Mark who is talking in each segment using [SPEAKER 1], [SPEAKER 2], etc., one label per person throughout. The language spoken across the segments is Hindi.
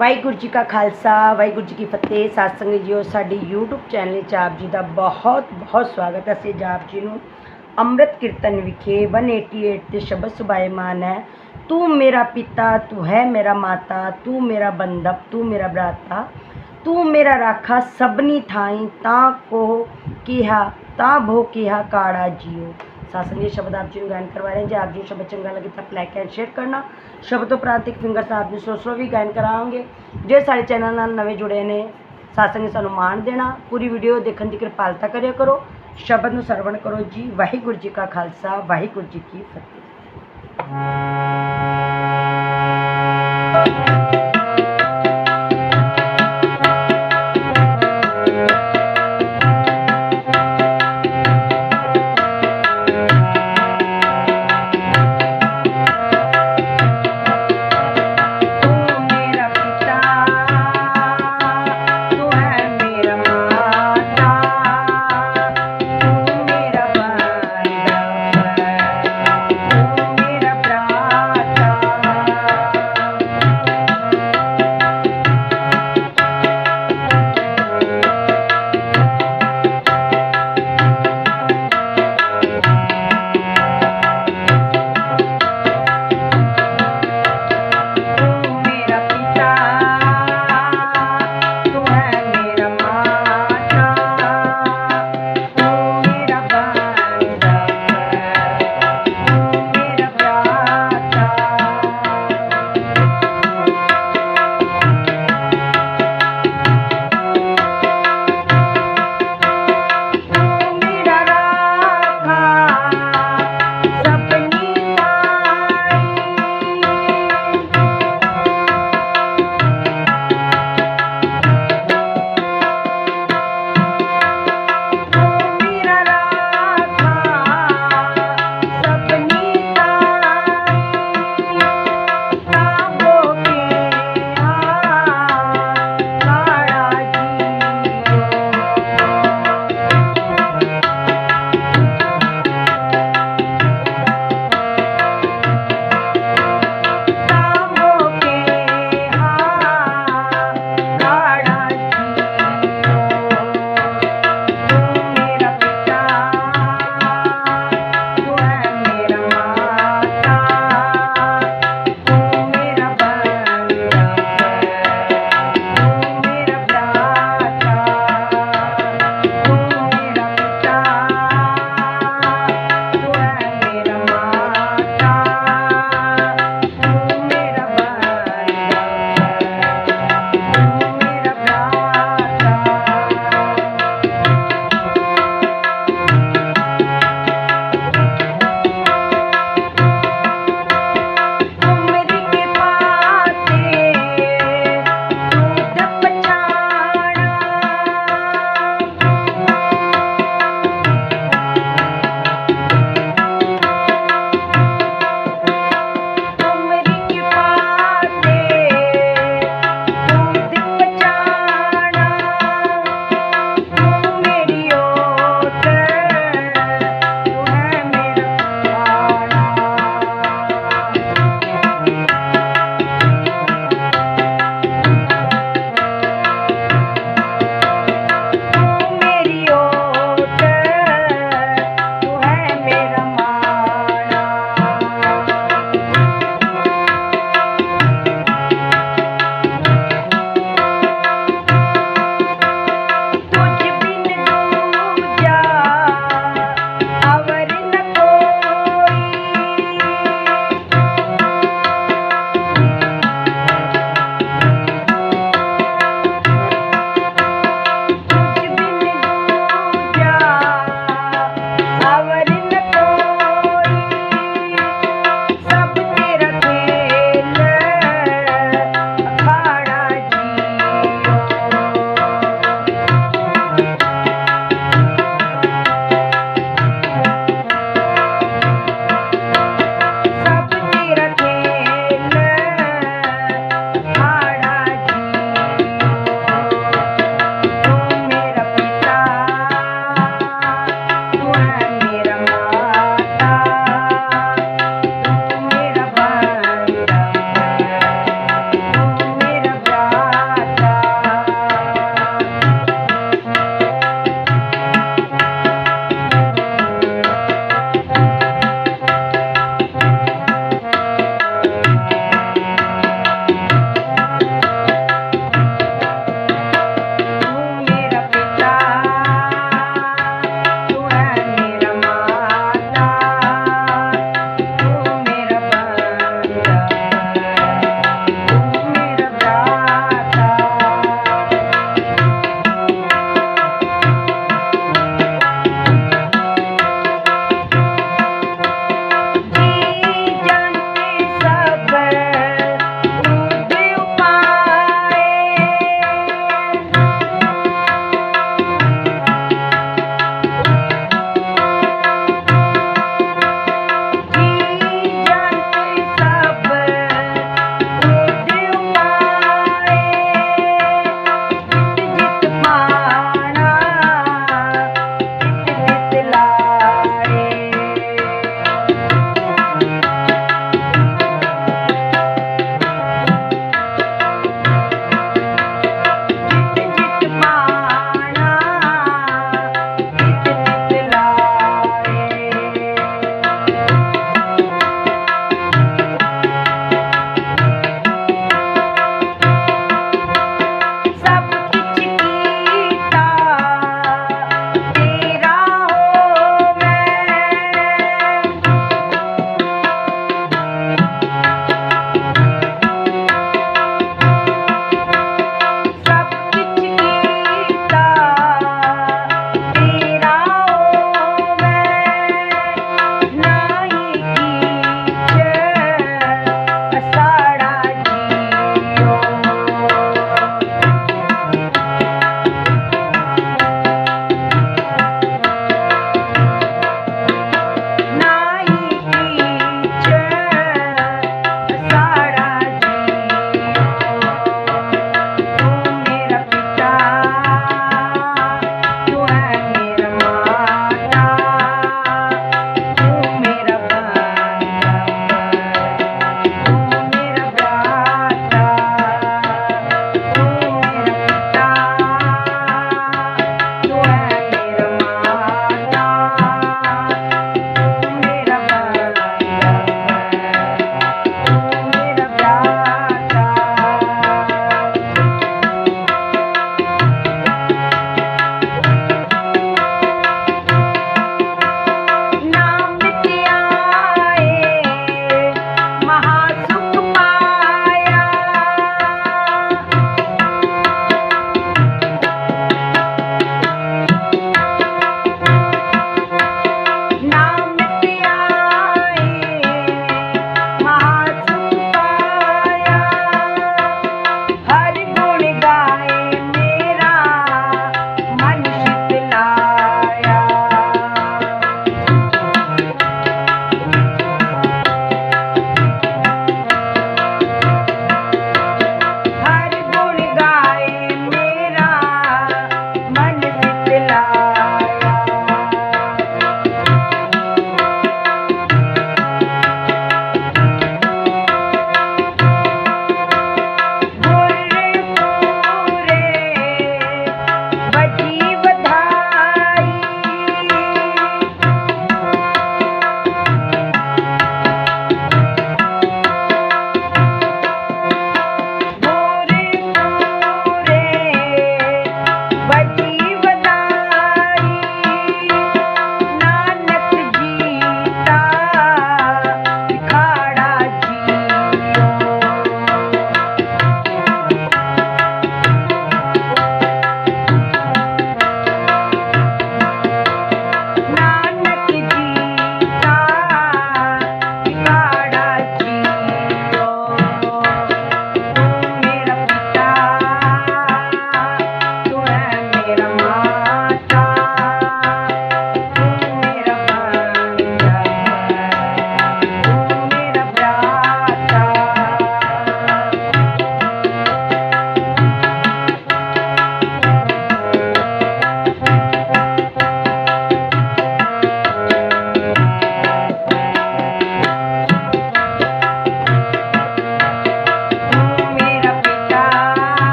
[SPEAKER 1] ਵਾਹਿਗੁਰੂ ਜੀ ਕਾ ਖਾਲਸਾ, ਵਾਹਿਗੁਰੂ ਜੀ ਕੀ ਫਤਿਹ। ਸਾਧ ਸੰਗਤ ਜੀਓ ਸਾਡੀ YouTube ਚੈਨਲ 'ਚ ਆਪ ਜੀ ਦਾ ਬਹੁਤ ਬਹੁਤ ਸਵਾਗਤ ਹੈ। ਅਸੀਂ ਆਪ ਜੀ ਨੂੰ ਅੰਮ੍ਰਿਤ ਕੀਰਤਨ ਵਿਖੇ 188 ਤੇ ਸ਼ਬਦ ਸੁਭਾਇਮਾਨ ਹੈ। ਤੂੰ ਮੇਰਾ ਪਿਤਾ, ਤੂੰ ਹੈ ਮੇਰਾ ਮਾਤਾ, ਤੂੰ ਮੇਰਾ ਬੰਦਪ ਤੂੰ ਮੇਰਾ ਭਰਾਤਾ, ਤੂੰ ਮੇਰਾ ਰਾਖਾ ਸਭਨੀ ਥਾਈ ਤਾਂ ਕੋ ਕਿਹਾ, ਤਾਂ ਭੋ ਕਿਹਾ ਕਾੜਾ ਜੀਓ। शासन ਸ਼ਬਦ ਆਪ ਜੀ ਨੂੰ ਗਾਇਨ ਕਰਵਾ ਰਹੇ हैं जो आप जी ਸ਼ਬਦ ਚੰਗਾ ਲੱਗੇ ਤਾਂ ਲਾਈਕ ਐਂਡ ਸ਼ੇਅਰ ਕਰਨਾ। करना ਸ਼ਬਦ ਉਪਰਾਂਤ ਇੱਕ ਫਿੰਗਰ ਸਾਹਿਬ ਨੂੰ ਸੋਸਰੋ ਵੀ ਗਾਇਨ ਕਰਾਵਾਂਗੇ। ਜਿਹੜੇ ਸਾਡੇ ਚੈਨਲ ਨਾਲ ਨਵੇਂ ਜੁੜੇ ਨੇ ਸਾਸੰਗ ਸਾਨੂੰ ਮਾਣ ਦੇਣਾ। ਪੂਰੀ ਵੀਡੀਓ ਦੇਖਣ ਦੀ ਕਿਰਪਾਲਤਾ ਕਰਿਆ ਕਰੋ। ਸ਼ਬਦ ਨੂੰ ਸਰਵਣ ਕਰੋ ਜੀ। ਵਾਹਿਗੁਰੂ ਜੀ ਕਾ ਖਾਲਸਾ, ਵਾਹਿਗੁਰੂ ਜੀ ਕੀ ਫਤਿਹ।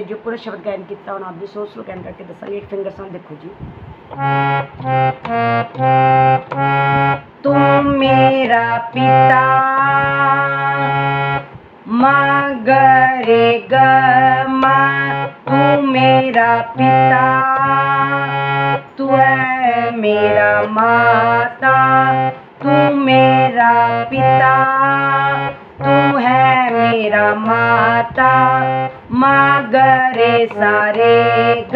[SPEAKER 1] ਸਾਧ ਸੰਗਤ ਜੀ ਪੂਰਾ ਸ਼ਬਦ ਗਾਇਨ ਕੀਤਾ ਹੁਣ ਆਪ ਜੀ ਸੋਚ ਲੋ ਗਾਇਨ ਕਰਕੇ ਦੱਸਾਂਗੇ ਇੱਕ ਫਿੰਗਰ ਨਾਲ ਦੇਖੋ ਜੀ ਤੂੰ ਮੇਰਾ ਪਿਤਾ ਮਗਰੇ ਗਮਾ ਤੂੰ ਮੇਰਾ ਪਿਤਾ ਤੂੰ ਹੈ ਮੇਰਾ ਮਾਤਾ ਤੂੰ ਮੇਰਾ ਪਿਤਾ तू है मेरा माता, मगरे सारे ग।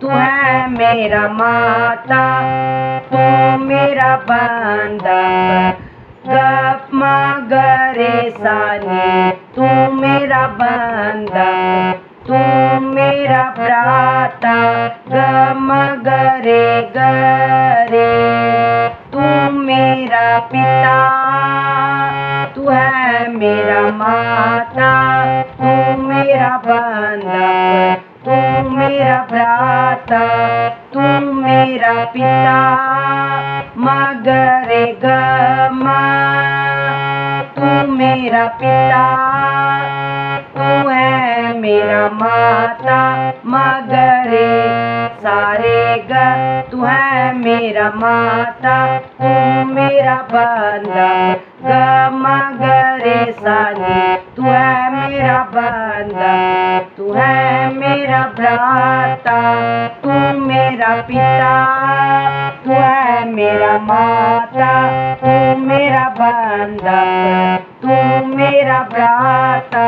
[SPEAKER 1] तू है मेरा माता, तू मेरा बंदा। गप मागरे सारे तू मेरा बंदा। तू मेरा प्राता ग मगरे गरे तू मेरा पिता मेरा माता, तू मेरा बंदा, तू मेरा भ्राता, तू मेरा पिता, मगरे तू मेरा पिता, तू है मेरा माता, मगरे सारे ग तू है मेरा माता तू मेरा बंदा। ग मगरे सानी, तू है मेरा बंदा। तू है मेरा भ्राता, तू मेरा पिता। तू है मेरा माता, तू मेरा बंदा। तू मेरा भ्राता।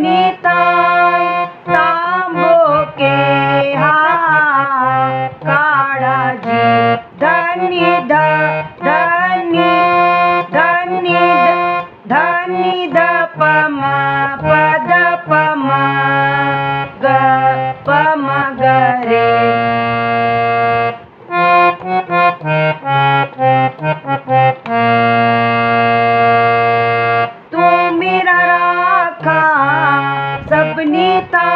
[SPEAKER 1] निताय तांबोके हा काळाजी धनी ध पद पम ग पम गरे। तुम्ही राखा নিতা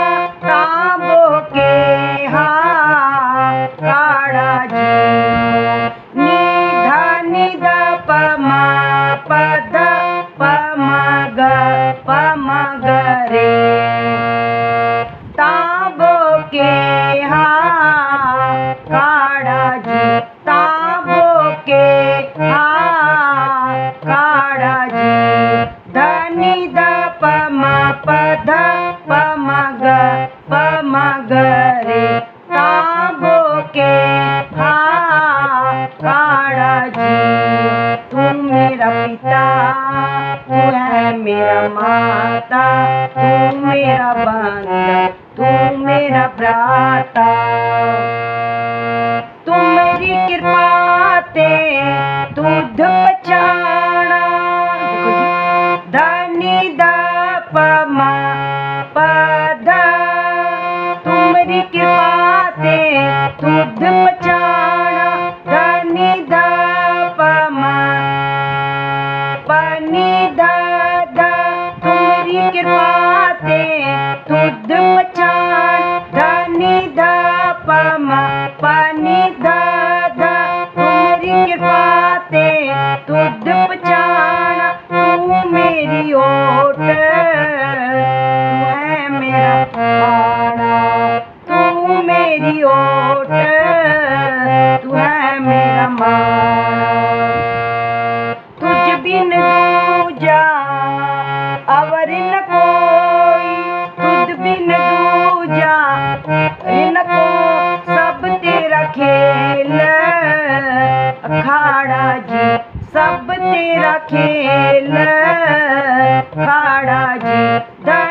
[SPEAKER 1] दा पमा पदा तुम्हारी कृपा से तुझ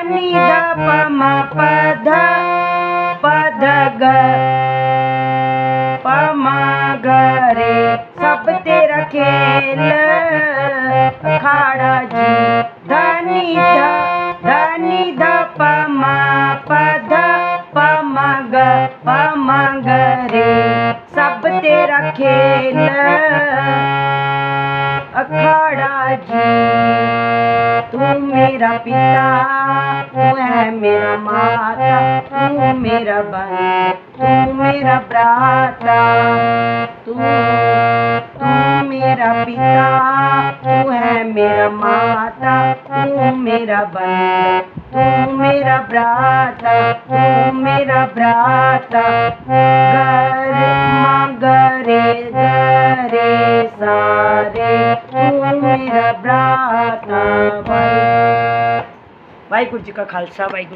[SPEAKER 1] ni da pa ma pa da pa da ga pa ma ga re ਸਭ ਤੇਰਾ ਖੇਲ ਅਖਾੜਾ ਜੀ ਦਾਨੀ ਦਾ ਦਾਨੀ ਦਾ ਪਾ ਮਾ ਪਾ ਦਾ ਪਾ ਮਾ ਗਾ ਪਾ ਮਾ ਗਾ ਰੇ ਸਭ ਤੇਰਾ ਖੇਲ तू मेरा पिता, तू है मेरा माता, तू मेरा भाई तू मेरा भ्राता। तू तू मेरा पिता, तू है मेरा माता, तू मेरा भाई तू मेरा भ्राता, तू मेरा भ्राता। घर मगरे गे सारे, तू मेरा भ्राता। भाई वाहगुरु जी का खालसा, वाहगुरु